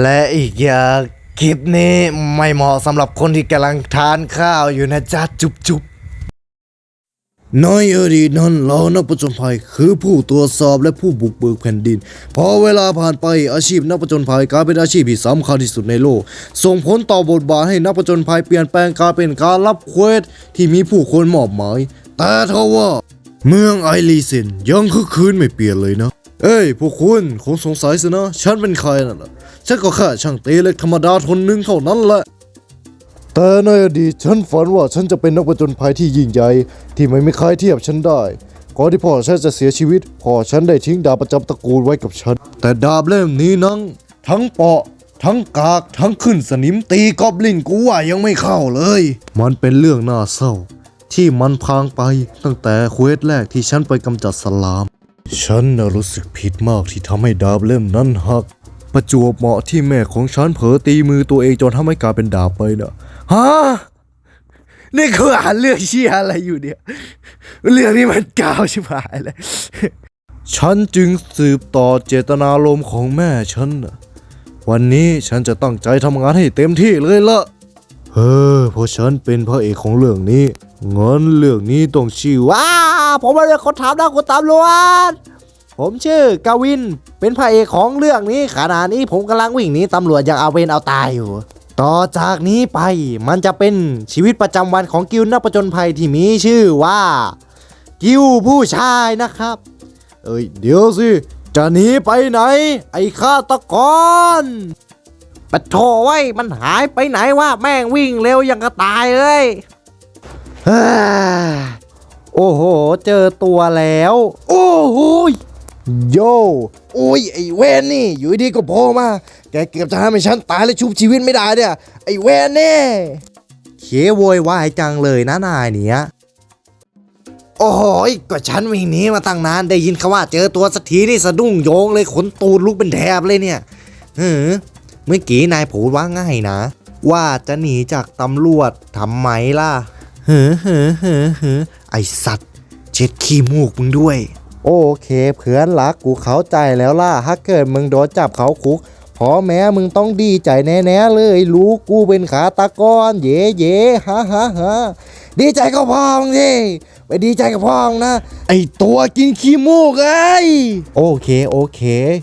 และอีกอย่างคลิปนี้ไม่เหมาะสำหรับคนที่กำลังทานข้าวอยู่นะจ๊ะจุบจุบในอดีตนั้นเรานักผจญภัยคือผู้ตรวจสอบและผู้บุกเบิกแผ่นดิน พอเวลาผ่านไปอาชีพนักผจญภัยกลายเป็นอาชีพที่สำคัญที่สุดในโลก ส่งผลต่อบทบาทให้นักผจญภัยเปลี่ยนแปลงกลายเป็นการรับเควสที่มีผู้คนมอบหมาย แต่ทว่า เมืองไอรีเซนยังคือคืนไม่เปลี่ยนเลยนะ เอ้ยพวกคุณคงสงสัยสินะ ฉันเป็นใครน่ะนะ ฉันก็แค่ช่างตีเหล็กธรรมดาคนหนึ่งเท่านั้นแหละ แต่ในอดีตฉันฝันว่าฉันจะเป็นนักผจญภัยที่ยิ่งใหญ่ที่ไม่มีใครเทียบฉันได้ก่อนที่พ่อฉันจะเสียชีวิตพ่อฉันได้ทิ้งดาบประจำตระกูลไว้กับฉัน แต่ดาบเล่มนี้นั้นทั้งเปาะ ทั้งกากทั้งขึ้นสนิมตีกอบลินกูว่ายังไม่เข้าเลย มันเป็นเรื่องน่าเศร้า ที่มันพางไปตั้งแต่เควสแรกที่ฉันไปกำจัดสลาม ฉันน่ะรู้สึกผิดมากที่ทำให้ดาบเล่มนั้นหัก ประจวบเหมาะที่แม่ของฉันเผลอตีมือตัวเองจนทำให้กลายเป็นดาบไปนะฮะนี่คืออ่านเรื่องเชี่ยอะไรอยู่เนี่ย เรื่องนี้มันกาวชิบหายเลย ฉันจึงสืบต่อเจตนารมณ์ของแม่ฉันนะวันนี้ฉันจะตั้งใจทำงานให้เต็มที่เลยละเออเพราะฉันเป็นพระเอกของเรื่องนี้งั้นเรื่องนี้ต้องชื่อว่าผมมาเรียกคนถามนะคุณตำรวจ ผมชื่อกาวิน เป็นพระเอกของเรื่องนี้ขณะนี้ผมกำลังวิ่งหนีตำรวจย่างเอาเวรเอาตายอยู่ ต่อจากนี้ไปมันจะเป็นชีวิตประจำวันของกิลนักประจนภัยที่มีชื่อว่า กิลผู้ชายนะครับ เอ้ยเดี๋ยวสิ จะหนีไปไหน ไอ้ฆาตกรปะโถไว้มันหายไปไหนวะแม่งวิ่งเร็วย่างกระตายเลยโอ้โห เจอตัวแล้ว โอ้โห โยโอ้ยไอ้เวนนี่ อยู่ดีก็โผล่มา แกเกือบจะทำให้ฉันตายและชุบชีวิตไม่ได้เนี่ย ไอ้เวนนี่เคโวยวายจังเลยนะนายเนี่ย โอ้โหยก็ฉันวิ่งหนีมาตั้งนาน ได้ยินคำว่าเจอตัวสักทีนี่สะดุ้งโยงเลยขนตูดลุกเป็นแถบเลยเนี่ยเฮ้อเมื่อกี้นายพูดว่าง่ายนะ ว่าจะหนีจากตำรวจทำไมล่ะเฮ้อเฮ้อเฮ้อเฮ้อไอสัตว์เช็ดขี้มูกมึงด้วย โอเคเพื่อนรักกูเข้าใจแล้วล่ะถ้าเกิดมึงโดนจับเขาคุกพอแม้มึงต้องดีใจแน่ๆเลยรู้กูเป็นขาตากรเย่เย่ฮ่าฮ่าฮ่าดีใจก็พอมึงสิไปดีใจกับพ่อมึงนะ ไอตัวกินขี้มูกไอโอเคโอเค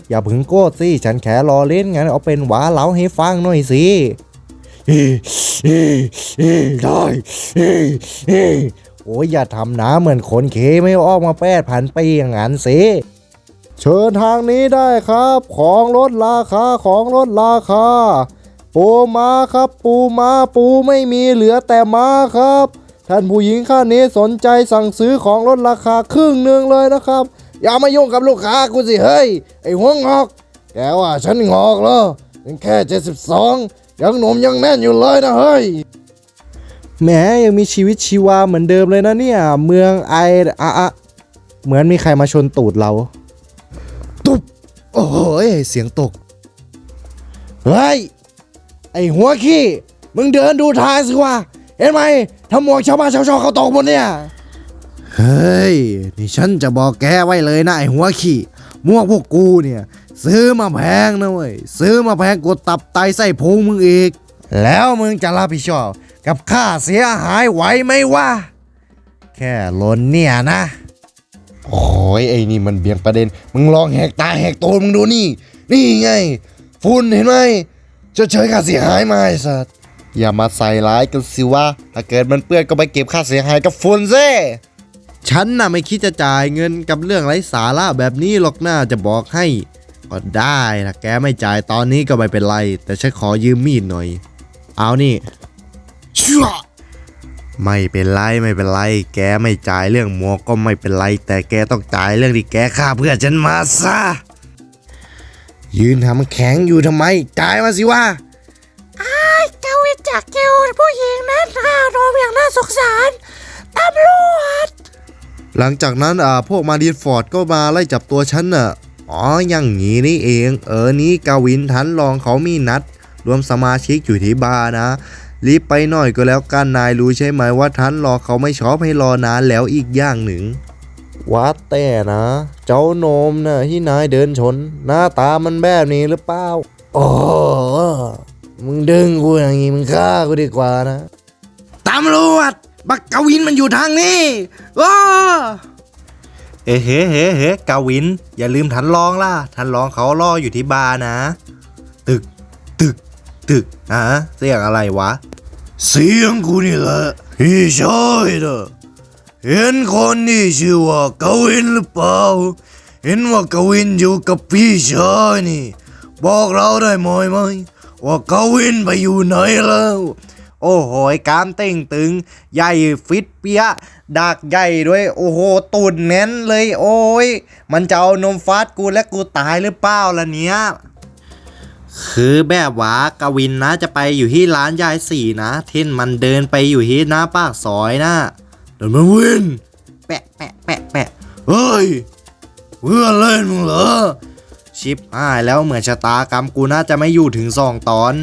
อย่าพึ่งโกรธสิฉันแค่รอเล่นงั้นเอาเป็นหวาเล้าให้ฟังหน่อยสิเฮ้เฮ้เฮ้ได้เฮ้เฮ้ โอ้ยอย่าทำนะเหมือนคนเคไม่ออกมาแปดพันปีอย่างนั้นสิเชิญทางนี้ได้ครับ ของลดราคาของลดราคา ปูมาครับ ปูมาปูไม่มีเหลือแต่มาครับ ท่านผู้หญิงข้านี้สนใจสั่งซื้อของลดราคาครึ่งหนึ่งเลยนะครับ อย่ามายุ่งกับลูกค้ากูสิเฮ้ยไอ้หัวงอก แกว่าฉันงอกเหรอยังแค่72ยังหนุ่มยังแน่นอยู่เลยนะเฮ้ย แหมยังมีชีวิตชีวาเหมือนเดิมเลยนะเนี่ย เมืองไออะอะเหมือนมีใครมาชนตูดเรา ตุ๊บโอ้โหยเสียงตก เฮ้ย ไอหัวขี้ มึงเดินดูทางสิวะเห็นไหมถ้าหมวกชาวบ้านชาวช่องเขาตกหมดเนี่ย เฮ้ย นี่ฉันจะบอกแกไว้เลยนะไอหัวขี้หมวกพวกกูเนี่ย ซื้อมาแพงนะเว้ย ซื้อมาแพงกว่าตับไตไส้พุงมึงอีก แล้วมึงจะรับผิดชอบ กับค่าเสียหายไหวไหมวะ แค่หล้นเนี่ยนะ โอ้ยไอ้นี่มันเบี่ยงประเด็น มึงลองแหกตาแหกตัวมึงดูนี่ นี่ไง ฝุ่นเห็นไหมจะเฉยค่าเสียหายมาไอ้สัตว์อย่ามาใส่ร้ายกันสิวะ ถ้าเกิดมันเปื้อนก็ไปเก็บค่าเสียหายกับฝุ่นซิฉันน่ะไม่คิดจะจ่ายเงินกับเรื่องไร้สาระแบบนี้หรอกน่าจะบอกให้ ก็ได้ถ้าแกไม่จ่ายตอนนี้ก็ไม่เป็นไร แต่ฉันขอยืมมีดหน่อย เอานี่ เชื่อไม่เป็นไรไม่เป็นไร แกไม่จ่ายเรื่องหมวกก็ไม่เป็นไร แต่แกต้องจ่ายเรื่องที่แกฆ่าเพื่อนฉันมาซะยืนทำแข็งอยู่ทำไม จ่ายมาสิวะเจ้าวิจักรกิวผู้หญิงนั้นน่ารมอย่างน่าสงสารตำรวจหลังจากนั้นอ่าพวกมาดีนฟอร์ดก็มาไล่จับตัวฉันน่ะอ๋ออย่างงี้นี่เอง เออนี่กาวินทันลองเขามีนัด รวมสมาชิกอยู่ที่บาร์นะ รีบไปหน่อยก็แล้วกันนายรู้ใช่ไหมว่าทันรอเขาไม่ชอบให้รอนานแล้วอีกอย่างหนึ่งวัดแต่นะ เจ้าโนมนะที่นายเดินชน หน้าตามันแบบนี้หรือเปล่าโอ้โหมึงดึงกูอย่างงี้มึงฆ่ากูดีกว่านะตำรวจบักกวินมันอยู่ทางนี้ว้าเอ้เฮ้เฮ้เฮ้กวิน อย่าลืมทันรองล่ะทันรองเขารออยู่ที่บาร์นะ ตึก ตึก ตึกอะเสียงอะไรวะ เสียงกูนี่แหละพี่ชายเด้อเห็นคนที่ชื่อว่ากวินหรือเปล่า เห็นว่ากวินอยู่กับพี่ชายนี่ บอกเราได้ไหมไหมว่ากวินไปอยู่ไหนแล้ว โอ้โหกล้ามเต่งตึง ใหญ่ฟิตเปียดักใหญ่ด้วย โอ้โหตูดแน่นเลย โอ้ย มันจะเอานมฟาดกูและกูตายหรือเปล่าล่ะเนี้ย คือแบบว่ากวินนะจะไปอยู่ที่ร้านยายสี่นะเท่นมันเดินไปอยู่ที่หน้าปากซอยนะเดินมาวินแปะแปะแปะแปะเฮ้ยเพื่อนเล่นมึงเหรอชิปหายแล้วเหมือนชะตากรรมกูน่าจะไม่อยู่ถึงสองตอน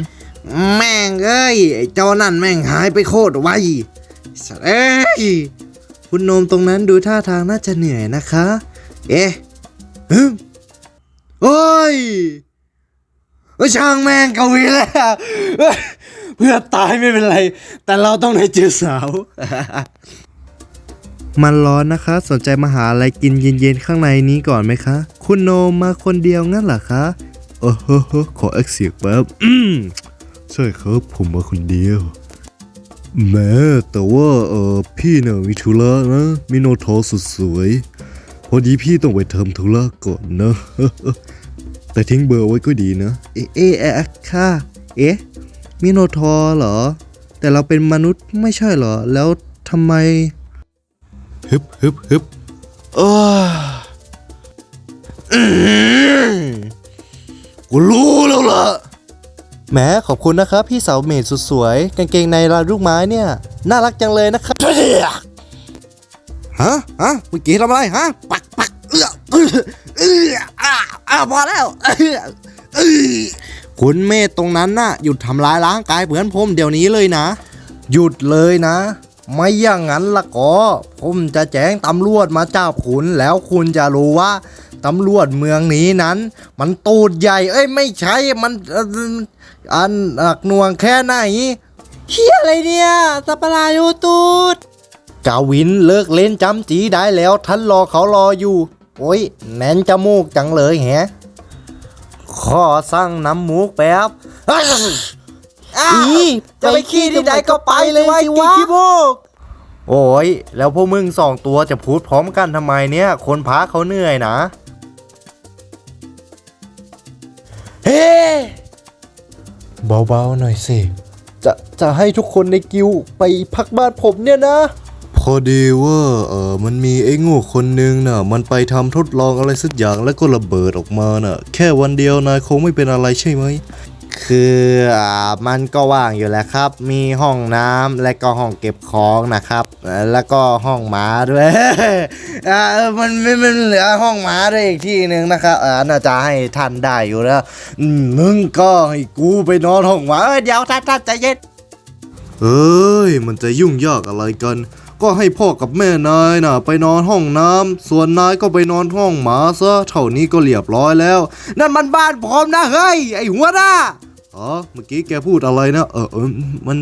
แม่งเอ้ยไอ้เจ้านั่นแม่งหายไปโคตรไวสัตว์เอ้ยคุณโนมตรงนั้นดูท่าทางน่าจะเหนื่อยนะคะ เอ๊ะโอ้ย เอ้ยช่างแม่งกวีแล้วเพื่อตายไม่เป็นไร แต่เราต้องได้เจอสาว มันร้อนนะคะ สนใจมาหาอะไรกินเย็นๆข้างในนี้ก่อนไหมคะ คุณโนมาคนเดียวงั้นเหรอคะเออเฮ้อเฮ้อขอเอ็กเสียงแป๊บใช่ครับผมมาคนเดียวแม้แต่ว่าเออพี่เนี่ยมีธุระนะมีโนโทสุดสวย พอดีพี่ต้องไปทำธุระก่อนนะ แต่ทิ้งเบอร์ไว้ก็ดีนะ เอ๊ะเอ๊ะเอ๊ะค่ะ เอ๊ะ มิโนทอร์เหรอ แต่เราเป็นมนุษย์ไม่ใช่เหรอ แล้วทำไม ฮึบฮึบฮึบเออกูรู้แล้วล่ะแหมขอบคุณนะครับ พี่สาวเมดสุดสวย กางเกงในลายลูกไม้เนี่ย น่ารักจังเลยนะครับฮะฮะเมื่อกี้ทำอะไรฮะ ปักปักเอื้อ เอออ่าอ่าพอแล้วเออเออคุณเมธตรงนั้นน่ะหยุดทำร้ายร่างกายเพื่อนผมเดี๋ยวนี้เลยนะ หยุดเลยนะ ไม่อย่างนั้นละก็ผมจะแจ้งตำรวจมาจับคุณแล้วคุณจะรู้ว่าตำรวจเมืองนี้นั้น มันตูดใหญ่ เอ้ยไม่ใช่มันอันหนักหน่วงแค่ไหนเฮียอะไรเนี่ยสัปปะรดอยู่ตูดกาวินเลิกเล่นจำจีได้แล้วท่านรอเขารออยู่ โอ้ยแน่นจมูกจังเลยแฮะขอสั่งน้ำมูกแป๊บอีจะไปขี้ที่ใดก็ไปเลยสิวะโอ้ยแล้วพวกมึงสองตัวจะพูดพร้อมกันทำไมเนี่ย คนพาเขาเหนื่อยนะ เฮ้เบาๆหน่อยสิ จะจะให้ทุกคนในกิวไปพักบ้านผมเนี่ยนะ พอดีว่าเออมันมีไอ้งูคนนึงน่ะ มันไปทำทดลองอะไรสักอย่างแล้วก็ระเบิดออกมาน่ะ แค่วันเดียวนายคงไม่เป็นอะไรใช่ไหมคืออ่ามันก็ว่างอยู่แล้วครับ มีห้องน้ำและก็ห้องเก็บของนะครับเอ่อแล้วก็ห้องหมาด้วย อ่าเออมันมันมันเหลือห้องหมาด้วยอีกที่หนึ่งนะครับเออน่าจะให้ท่านได้อยู่แล้วอืมมึงก็ให้กูไปนอนห้องหมาเอ้ยเดี๋ยวท่านท่านใจเย็น เอ้ย มันจะยุ่งยากอะไรกัน ก็ให้พ่อกับแม่นายน่ะไปนอนห้องน้ำส่วนนายก็ไปนอนห้องหมาซะเท่านี้ก็เรียบร้อยแล้ว นั่นมันบ้านผมนะเฮ้ยไอหัวหน้าอ๋อเมื่อกี้แกพูดอะไรนะเออเออมัน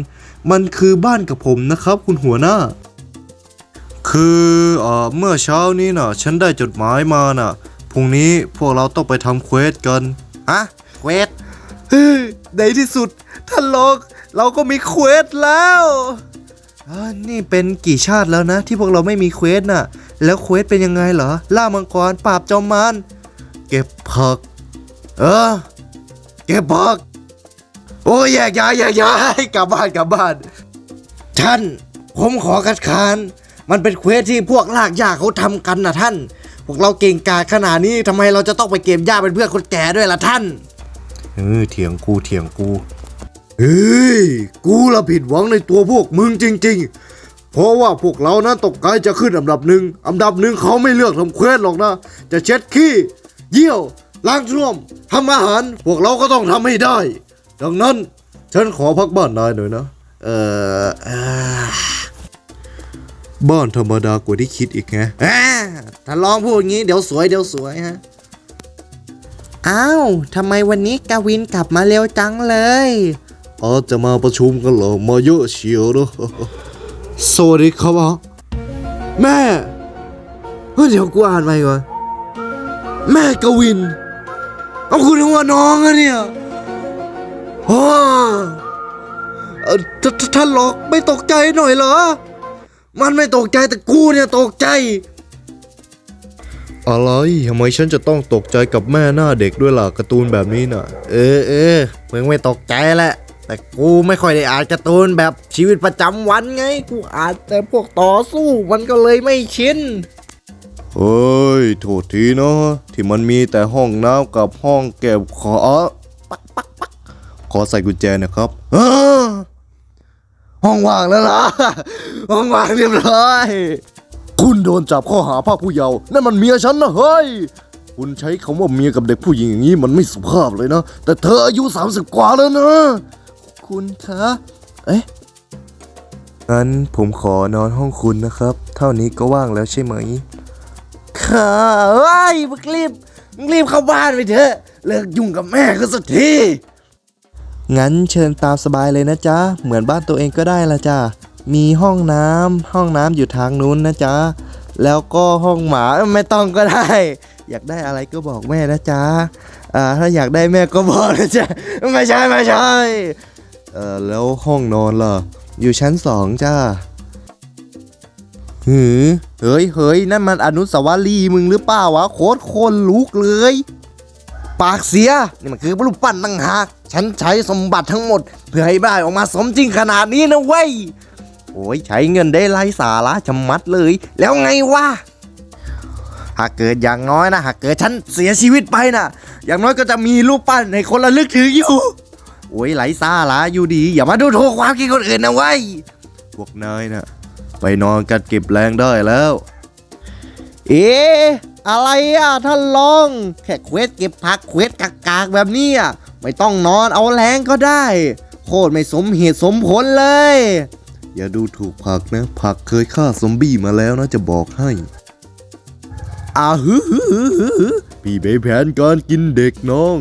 มันคือบ้านกับผมนะครับ คุณหัวหน้า คือเอ่อเมื่อเช้านี้น่ะ ฉันได้จดหมายมาน่ะพรุ่งนี้พวกเราต้องไปทำเควสกันฮะเควสเฮ้ในที่สุดท่านโลกเราก็มีเควสแล้ว นี่เป็นกี่ชาติแล้วนะ ที่พวกเราไม่มีเควสน่ะ แล้วเควสเป็นยังไงเหรอ ล่ามังกรปราบจอมมารเก็บผัก เออ เก็บผัก โอ้ยแยกย้ายแยกย้ายกลับบ้านกลับบ้าน ท่าน ผมขอคัดค้าน มันเป็นเควสที่พวกลากหญ้าเขาทำกันนะท่าน พวกเราเก่งกาจขนาดนี้ทำไมเราจะต้องไปเก็บหญ้าเป็นเพื่อนคนแก่ด้วยล่ะท่าน เออเถียงกูเถียงกู เฮ้ย กูละผิดหวังในตัวพวกมึงจริง ๆ เพราะว่าพวกเรานั้นตกไกลจะขึ้นอันดับหนึ่งอันดับหนึ่งเขาไม่เลือกทำเควสหรอกนะ จะเช็ดขี้ เยี่ยว ล้างช่วมทำอาหาร พวกเราก็ต้องทำให้ได้ ดังนั้น ฉันขอพักบ้านนายหน่อยนะ เออเออบ้านธรรมดากว่าที่คิดอีกไงถ้าลองพูดอย่างนี้เดี๋ยวสวยเดี๋ยวสวยฮะอ้าว ทำไมวันนี้กาวินกลับมาเร็วจังเลย อาจจะมาประชุมกันเหรอมาเยอะเชียวนะสวัสดีครับอะแม่เฮ้ยเดี๋ยวกูอ่านไปก่อนแม่กวิน เอาคุณนึกว่าน้องอะเนี่ยอ๋อเอ่อท่านหรอกไม่ตกใจหน่อยเหรอ มันไม่ตกใจแต่กูเนี่ยตกใจ อะไรทำไมฉันจะต้องตกใจกับแม่หน้าเด็กด้วยล่ะการ์ตูนแบบนี้น่ะ เออเออมึงไม่ตกใจแหละ แต่กูไม่ค่อยได้อ่านการ์ตูนแบบชีวิตประจำวันไง กูอ่านแต่พวกต่อสู้มันก็เลยไม่ชินเฮ้ยโทษทีเนาะที่มันมีแต่ห้องน้ำกับห้องเก็บขอปักปักปักขอใส่กุญแจนะครับเออห้องว่างแล้วล่ะห้องว่างเรียบร้อยคุณโดนจับข้อหาภาคผู้เยาว์นั่นมันเมียฉันนะเฮ้ยคุณใช้คำว่าเมียกับเด็กผู้หญิงอย่างนี้มันไม่สุภาพเลยนะ แต่เธออายุ 30 กว่าแล้วนะ คุณคะเอ๊ะงั้นผมขอนอนห้องคุณนะครับ เท่านี้ก็ว่างแล้วใช่ไหมค่ะเฮ้ยมึงรีบมึงรีบเข้าบ้านไปเถอะเลิกยุ่งกับแม่ก็สักทีงั้นเชิญตามสบายเลยนะจ๊ะ เหมือนบ้านตัวเองก็ได้ละจ้ะ มีห้องน้ำห้องน้ำอยู่ทางนู้นนะจ๊ะ แล้วก็ห้องหมาไม่ต้องก็ได้ อยากได้อะไรก็บอกแม่นะจ๊ะ อ่าถ้าอยากได้แม่ก็บอกนะจ๊ะ ไม่ใช่ไม่ใช่ เอ่อแล้วห้องนอนล่ะ อยู่ชั้นสองจ้าหือเฮ้ยเฮ้ยนั่นมันอนุสาวรีย์มึงหรือเปล่าวะโคตรคนลุกเลย ปากเสีย นี่มันคือรูปปั้นตั้งหากฉันใช้สมบัติทั้งหมด เพื่อให้ได้ออกมาสมจริงขนาดนี้นะเว้ย โอ้ยใช้เงินได้ไร้สาระชะมัดเลย แล้วไงวะหากเกิดอย่างน้อยนะหากเกิดฉันเสียชีวิตไปนะอย่างน้อยก็จะมีรูปปั้นในคนระลึกถึงอยู่ โอ้ยไร้สาระอยู่ดี อย่ามาดูถูกความคิดคนอื่นนะเว้ยพวกนายนะไปนอนกันเก็บแรงได้แล้ว เอ๊ะอะไรอะท่านลอง แค่เควสเก็บผักเควสกากๆแบบนี้อะไม่ต้องนอนเอาแรงก็ได้ โคตรไม่สมเหตุสมผลเลย อย่าดูถูกผักนะ ผักเคยฆ่าซอมบี้มาแล้วนะจะบอกให้อ่าฮึฮึฮึฮึพี่ไปแผนการกินเด็กน้อง